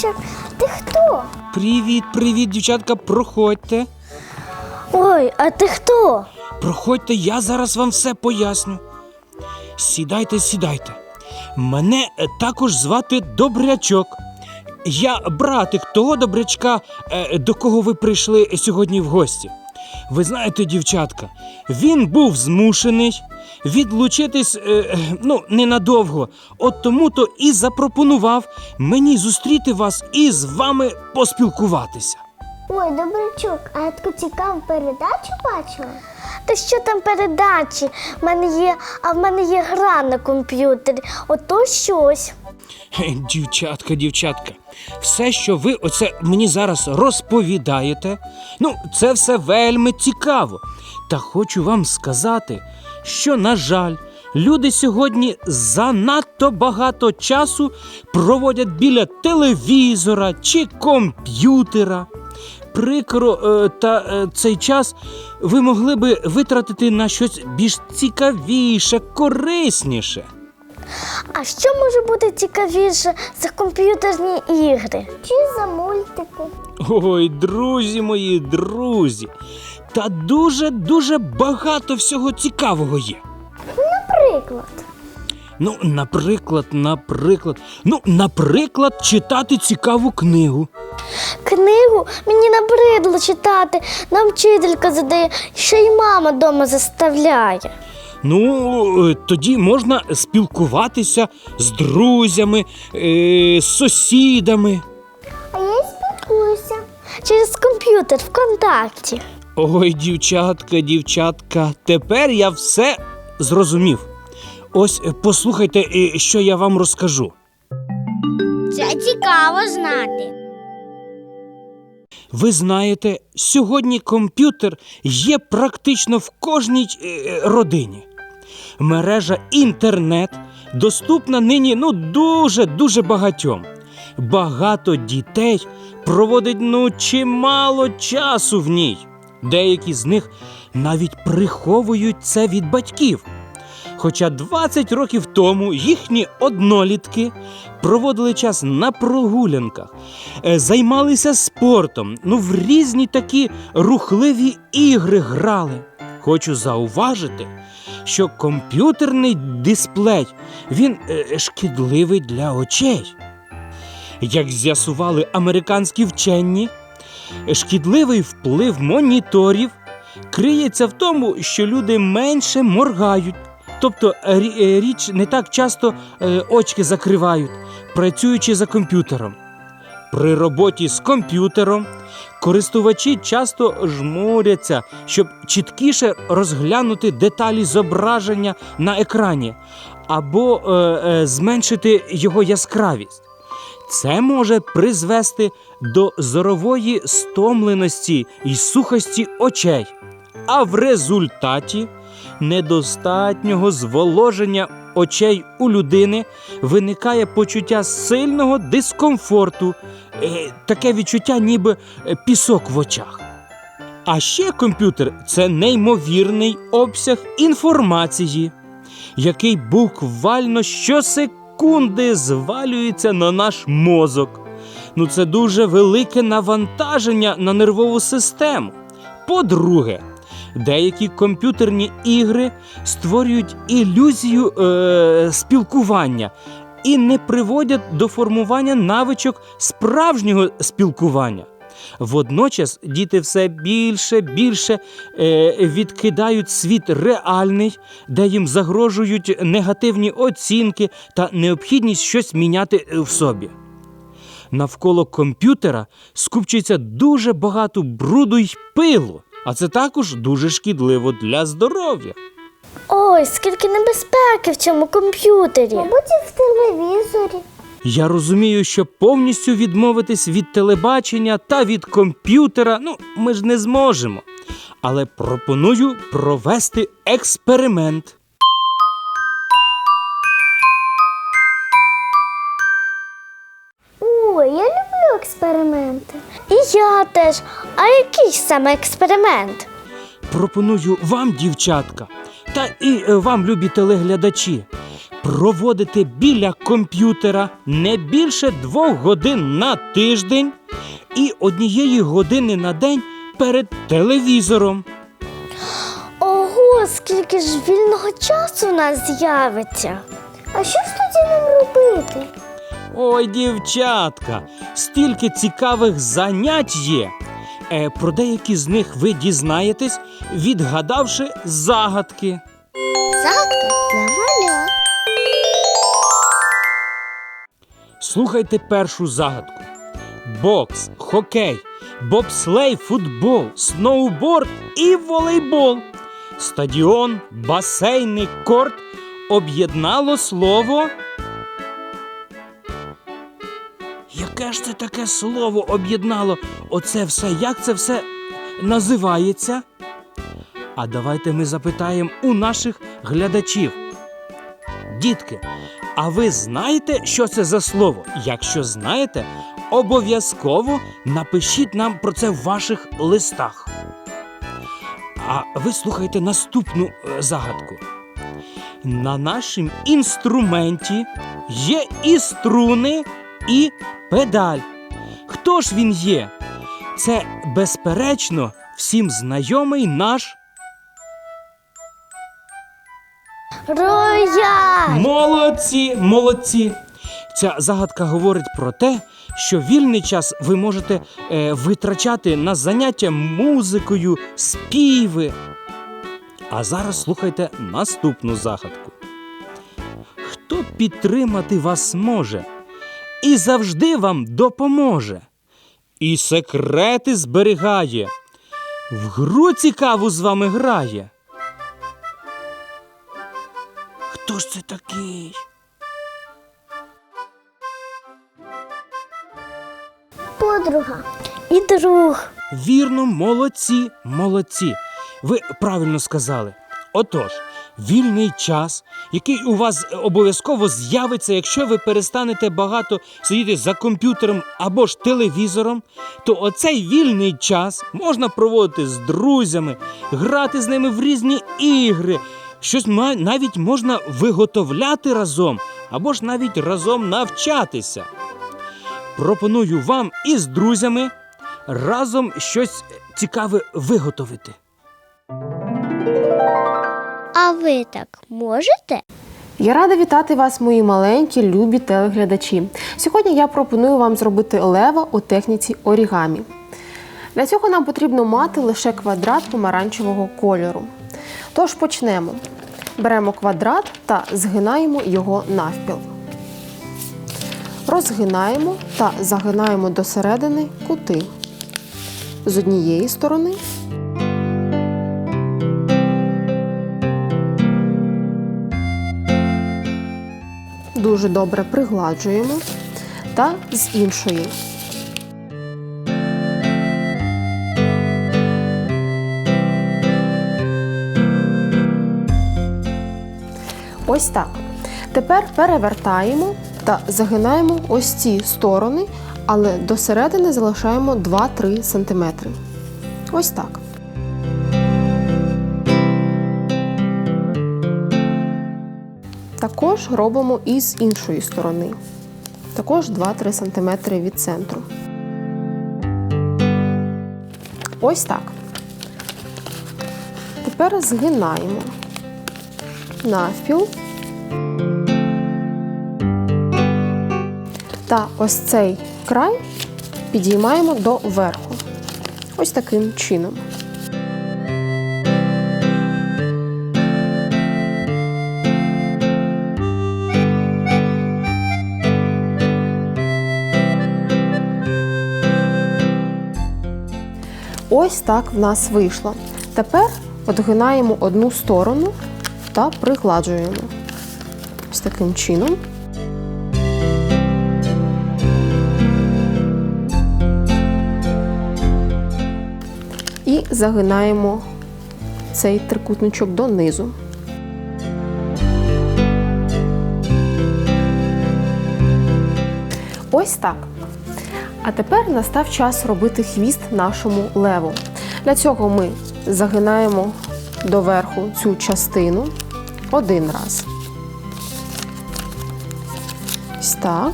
Привіт. Ти хто? Привіт, привіт, дівчатка, проходьте. Ой, а ти хто? Проходьте, я зараз вам все поясню. Сідайте, сідайте. Мене е, також звати Добрячок. Я братик того добрячка, е, до кого ви прийшли сьогодні в гості. Ви знаєте, дівчатка, він був змушений відлучитись е, ну, ненадовго. От тому то і запропонував мені зустріти вас і з вами поспілкуватися. Ой, добрячок, а я таку цікаву передачу бачила? Та що там передачі? В мене є, а в мене є гра на комп'ютері. Ото щось. Дівчатка, дівчатка, все, що ви оце мені зараз розповідаєте, ну, це все вельми цікаво. Та хочу вам сказати, що, на жаль, люди сьогодні занадто багато часу проводять біля телевізора чи комп'ютера. Прикро, е, та е, цей час ви могли би витратити на щось більш цікавіше, корисніше. А що може бути цікавіше за комп'ютерні ігри? Чи за мультики? Ой, друзі мої, друзі. Та дуже-дуже багато всього цікавого є. Наприклад. Ну, наприклад, наприклад, ну, наприклад, читати цікаву книгу. Книгу мені набридло читати. Нам вчителька задає, ще й мама вдома заставляє. Ну, е, тоді можна спілкуватися з друзями, е, з сусідами. А я спілкуюся. Через комп'ютер ВКонтакті. Ой, дівчатка, дівчатка, тепер я все зрозумів. Ось е, послухайте, що я вам розкажу. Це цікаво знати. Ви знаєте, сьогодні комп'ютер є практично в кожній родині. Мережа інтернет доступна нині ну дуже дуже багатьом. Багато дітей проводить ну чимало часу в ній. Деякі з них навіть приховують це від батьків. Хоча 20 років тому їхні однолітки проводили час на прогулянках, е, займалися спортом, ну в різні такі рухливі ігри грали. Хочу зауважити, що комп'ютерний дисплей він е, шкідливий для очей. Як з'ясували американські вчені, шкідливий вплив моніторів криється в тому, що люди менше моргають. Тобто е, річ не так часто е, очки закривають, працюючи за комп'ютером. При роботі з комп'ютером користувачі часто жмуряться, щоб чіткіше розглянути деталі зображення на екрані або е, е, зменшити його яскравість. Це може призвести до зорової стомленості і сухості очей, а в результаті недостатнього зволоження очей у людини виникає почуття сильного дискомфорту, таке відчуття, ніби е, пісок в очах. А ще комп'ютер це неймовірний обсяг інформації, який буквально щосекунди звалюється на наш мозок. Ну, це дуже велике навантаження на нервову систему. По-друге, деякі комп'ютерні ігри створюють ілюзію е, спілкування і не приводять до формування навичок справжнього спілкування. Водночас діти все більше більше е, відкидають світ реальний, де їм загрожують негативні оцінки та необхідність щось міняти в собі. Навколо комп'ютера скупчується дуже багато бруду й пилу, а це також дуже шкідливо для здоров'я. Ой, скільки небезпеки в цьому комп'ютері. Мабуть, і в телевізорі. Я розумію, що повністю відмовитись від телебачення та від комп'ютера, ну, ми ж не зможемо. Але пропоную провести експеримент. Ой, я люблю експерименти. І я теж. А який саме експеримент? Пропоную вам, дівчатка, та і е, вам, любі телеглядачі, проводити біля комп'ютера не більше двох годин на тиждень і однієї години на день перед телевізором. Ого, скільки ж вільного часу у нас з'явиться. А що ж тоді нам робити? Ой, дівчатка, стільки цікавих занять є. Е, про деякі з них ви дізнаєтесь, відгадавши загадки. Загадка для малят. Слухайте першу загадку: бокс, хокей, бобслей, футбол, сноуборд і волейбол. Стадіон, басейний корт об'єднало слово. Яке ж це таке слово об'єднало? Оце все, як це все називається? А давайте ми запитаємо у наших глядачів. Дітки, а ви знаєте, що це за слово? Якщо знаєте, обов'язково напишіть нам про це в ваших листах. А ви слухайте наступну е, загадку. На нашому інструменті є і струни, і педаль. Хто ж він є? Це, безперечно, всім знайомий наш Рояль! Молодці, молодці. Ця загадка говорить про те, що вільний час ви можете е, витрачати на заняття музикою, співи. А зараз слухайте наступну загадку. Хто підтримати вас може і завжди вам допоможе, і секрети зберігає, в гру цікаву з вами грає. Хто ж це такий? Подруга. І друг. Вірно, молодці, молодці. Ви правильно сказали. Отож, вільний час, який у вас обов'язково з'явиться, якщо ви перестанете багато сидіти за комп'ютером або ж телевізором, то оцей вільний час можна проводити з друзями, грати з ними в різні ігри. Щось навіть можна виготовляти разом, або ж навіть разом навчатися. Пропоную вам із друзями разом щось цікаве виготовити. А ви так можете? Я рада вітати вас, мої маленькі, любі телеглядачі. Сьогодні я пропоную вам зробити лева у техніці орігамі. Для цього нам потрібно мати лише квадрат помаранчевого кольору. Тож почнемо. Беремо квадрат та згинаємо його навпіл. Розгинаємо та загинаємо до середини кути. З однієї сторони дуже добре пригладжуємо та з іншої. Ось так. Тепер перевертаємо та загинаємо ось ці сторони, але до середини залишаємо 2-3 см. Ось так. Також робимо і з іншої сторони. Також 2-3 см від центру. Ось так. Тепер згинаємо навпіл. Та ось цей край підіймаємо до верху. Ось таким чином. Ось так в нас вийшло. Тепер отгинаємо одну сторону та пригладжуємо ось таким чином. І загинаємо цей трикутничок донизу. Ось так. А тепер настав час робити хвіст нашому леву. Для цього ми загинаємо доверху цю частину один раз. Ось так.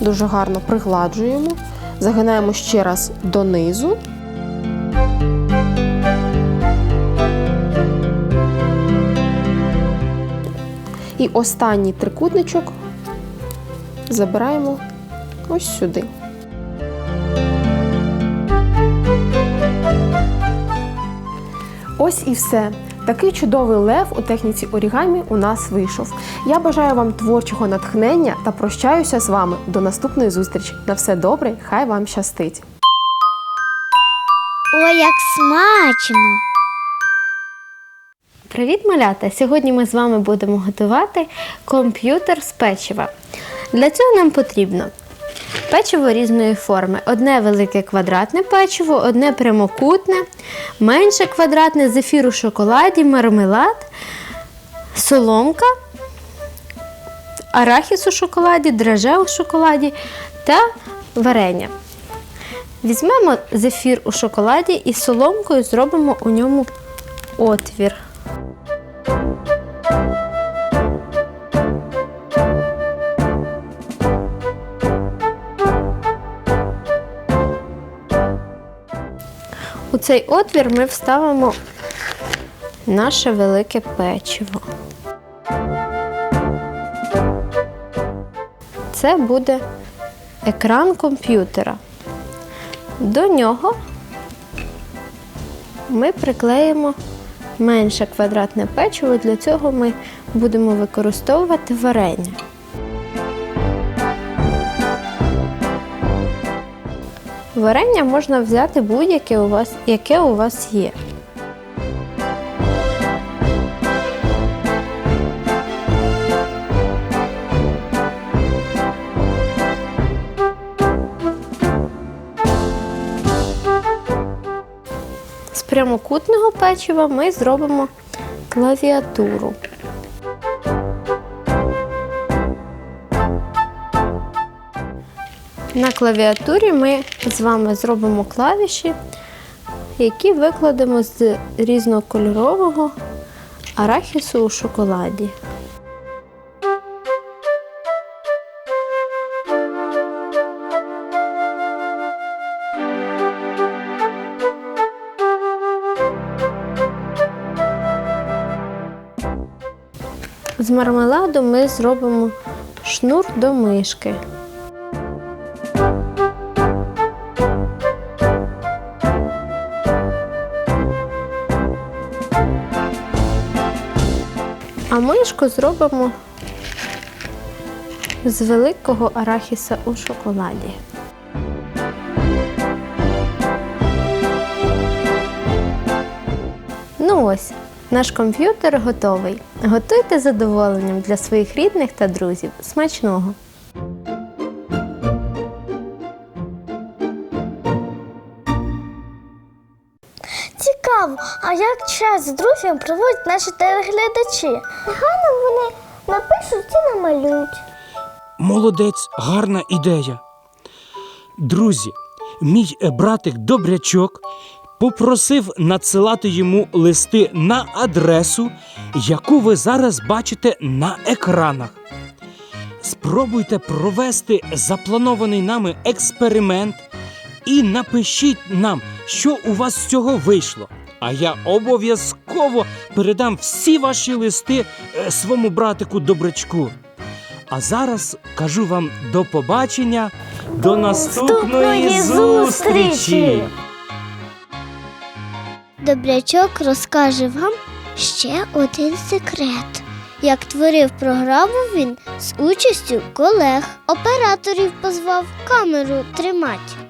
Дуже гарно пригладжуємо. Загинаємо ще раз донизу. І останній трикутничок забираємо ось сюди. Ось і все. Такий чудовий лев у техніці орігамі у нас вийшов. Я бажаю вам творчого натхнення та прощаюся з вами до наступної зустрічі. На все добре, хай вам щастить! Ой, як смачно! Привіт, малята! Сьогодні ми з вами будемо готувати комп'ютер з печива. Для цього нам потрібно печиво різної форми. Одне велике квадратне печиво, одне прямокутне, менше квадратне, зефір у шоколаді, мармелад, соломка, арахіс у шоколаді, драже у шоколаді та варення. Візьмемо зефір у шоколаді і соломкою зробимо у ньому отвір. Цей отвір ми вставимо наше велике печиво. Це буде екран комп'ютера. До нього ми приклеїмо менше квадратне печиво. Для цього ми будемо використовувати варення. Варення можна взяти будь-яке у вас, яке у вас є. З прямокутного печива ми зробимо клавіатуру. На клавіатурі ми з вами зробимо клавіші, які викладемо з різнокольорового арахісу у шоколаді. З мармеладу ми зробимо шнур до мишки. Мишку зробимо з великого арахіса у шоколаді. Ну ось, наш комп'ютер готовий. Готуйте задоволенням для своїх рідних та друзів. Смачного! А як час з друзями проводять наші телеглядачі? Нехай вони напишуть і намалюють. Молодець, гарна ідея. Друзі, мій е, братик Добрячок попросив надсилати йому листи на адресу, яку ви зараз бачите на екранах. Спробуйте провести запланований нами експеримент і напишіть нам, що у вас з цього вийшло. А я обов'язково передам всі ваші листи е, своєму братику Добрячку. А зараз кажу вам до побачення, до наступної зустрічі! Добрячок розкаже вам ще один секрет. Як творив програму він з участю колег, операторів позвав камеру тримати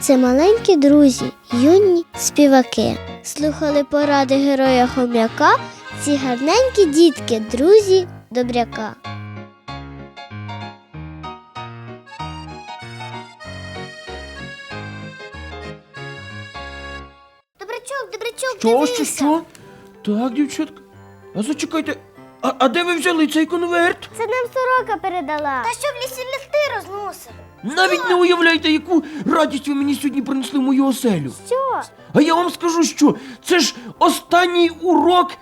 Це маленькі друзі, юні співаки. Слухали поради героя хом'яка, ці гарненькі дітки, друзі добряка. Добрячок, добрячок, Що, що, що? Так, дівчатка. А зачекайте, а, а де ви взяли цей конверт? Це нам сорока передала. Та що в лісі розносив? Навіть не уявляєте, яку радість ви мені сьогодні принесли в мою оселю. Що? А я вам скажу, що це ж останній урок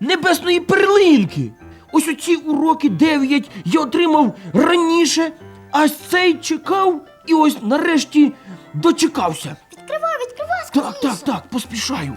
небесної перлинки. Ось оці уроки дев'ять я отримав раніше, а цей чекав і ось нарешті дочекався. Відкривай, відкривай, Так, так, так, поспішаю.